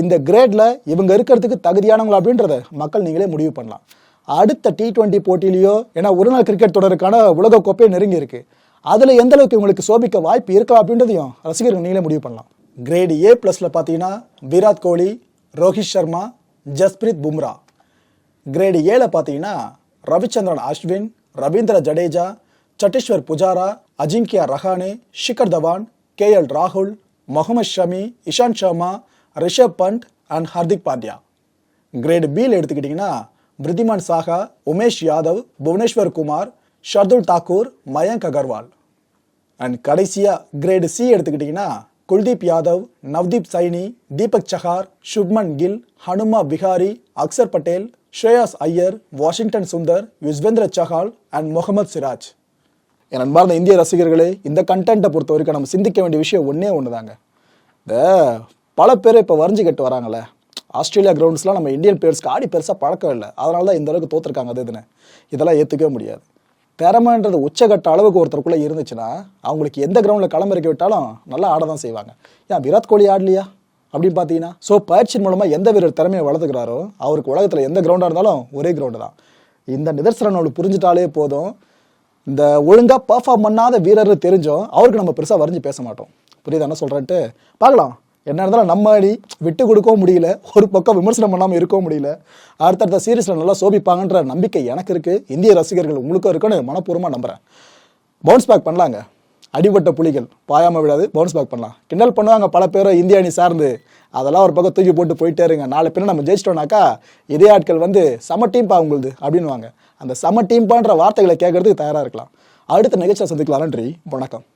இந்த கிரேடில் இவங்க இருக்கிறதுக்கு தகுதியானவங்களா அப்படின்றத மக்கள் நீங்களே முடிவு பண்ணலாம். அடுத்த டி டுவெண்ட்டி போட்டியிலையோ ஏன்னா ஒரு நாள் கிரிக்கெட் தொடருக்கான உலக கோப்பையே நெருங்கி இருக்கு. அதில் எந்த அளவுக்கு இவங்களுக்கு சோபிக்க வாய்ப்பு இருக்கலாம் அப்படின்றதையும் ரசிகர்கள் நீங்களே முடிவு பண்ணலாம். கிரேடு ஏ ப்ளஸில் பார்த்தீங்கன்னா விராட் கோலி ரோஹித் சர்மா ஜஸ்பிரீத் பும்ரா. கிரேடு ஏல பார்த்தீங்கன்னா ரவிச்சந்திரன் அஸ்வின் ரவீந்திர ஜடேஜா சட்டீஸ்வர் புஜாரா அஜிங்கியா ரஹானே ஷிகர் தவான் கே எல் ராகுல் முகமது ஷமி இஷாந்த் சர்மா ரிஷப் பண்ட் அண்ட் ஹர்திக் பாண்டியா. கிரேட் பியில் எடுத்துக்கிட்டிங்கன்னா விருதிமான் சாகா உமேஷ் யாதவ் புவனேஸ்வர் குமார் ஷர்துல் தாக்கூர் மயங்க் அகர்வால் அண்ட் கடைசியாக கிரேடு சி எடுத்துக்கிட்டிங்கன்னா குல்தீப் யாதவ் நவ்தீப் சைனி தீபக் சஹார் சுப்மன் கில் ஹனுமா விஹாரி அக்சர் பட்டேல் ஷ்ரேயாஸ் ஐயர் வாஷிங்டன் சுந்தர் யுஸ்வேந்திர சஹால் அண்ட் முகமது சிராஜ் என் அன்பார்ந்த இந்திய ரசிகர்களே இந்த கண்டென்ட்டை பொறுத்த வரைக்கும் நம்ம சிந்திக்க வேண்டிய விஷயம் ஒன்றே ஒன்று தாங்க இந்த பல பேர் இப்போ வரைஞ்சிக்கிட்டு வராங்களே ஆஸ்திரேலியா கிரவுண்ட்ஸ்லாம் நம்ம இந்தியன் பிளேயர்ஸ்க்கு ஆடி பெருசாக பழக்கம் இல்லை. அதனால தான் இந்த அளவுக்கு தோற்றுருக்காங்க அது இதுன்னு. இதெல்லாம் ஏற்றுக்கவே முடியாது. திறமைன்றது உச்சகட்ட அளவுக்கு ஒருத்தருக்குள்ளே இருந்துச்சுன்னா அவங்களுக்கு எந்த கிரவுண்டில் களமிறக்கி விட்டாலும் நல்லா ஆட தான் செய்வாங்க. ஏன் விராட் கோலி ஆடலையா? அப்படின்னு பார்த்தீங்கன்னா ஸோ பயிற்சியின் மூலமாக எந்த வீரர் திறமையை வளர்த்துக்கிறாரோ அவருக்கு உலகத்தில் எந்த கிரவுண்டாக இருந்தாலும் ஒரே கிரவுண்டு தான். இந்த நிதர்சனம் நம்மளுக்கு புரிஞ்சுட்டாலே போதும். இந்த ஒழுங்காக பர்ஃபார்ம் பண்ணாத வீரர் தெரிஞ்சோம் அவருக்கு நம்ம பெருசாக வரைஞ்சி பேச மாட்டோம். புரியுதா என்ன சொல்கிறேன்ட்டு பார்க்கலாம். என்ன இருந்தாலும் நம்ம அடி விட்டு கொடுக்கவும் முடியல ஒரு பக்கம் விமர்சனம் பண்ணாமல் இருக்கவும் முடியல. அடுத்தடுத்த சீரீஸில் நல்லா சோபிப்பாங்கன்ற நம்பிக்கை எனக்கு இருக்குது இந்திய ரசிகர்கள் உங்களுக்கும் இருக்குன்னு மனப்பூர்வமாக நம்புகிறேன் பவுன்ஸ் பேக் பண்ணலாங்க. அடிபட்ட புலிகள் பாயாமல் விடாது பவுன்ஸ் பேக் பண்ணலாம். கிண்டல் பண்ணுவாங்க பல பேரும் இந்திய அணி சார்ந்து. அதெல்லாம் ஒரு பக்கம் தூக்கி போட்டு போயிட்டே இருங்க. நாலு பேரும் நம்ம ஜெயிச்சிட்டோம்னாக்கா இதே ஆட்கள் வந்து சம டீம்பா உங்களுது அப்படின்னுவாங்க. அந்த சம டீம்பான்ற வார்த்தைகளை கேட்கறதுக்கு தயாராக இருக்கலாம். அடுத்த நிகழ்ச்சியை சந்திக்கலாம் நன்றி வணக்கம்.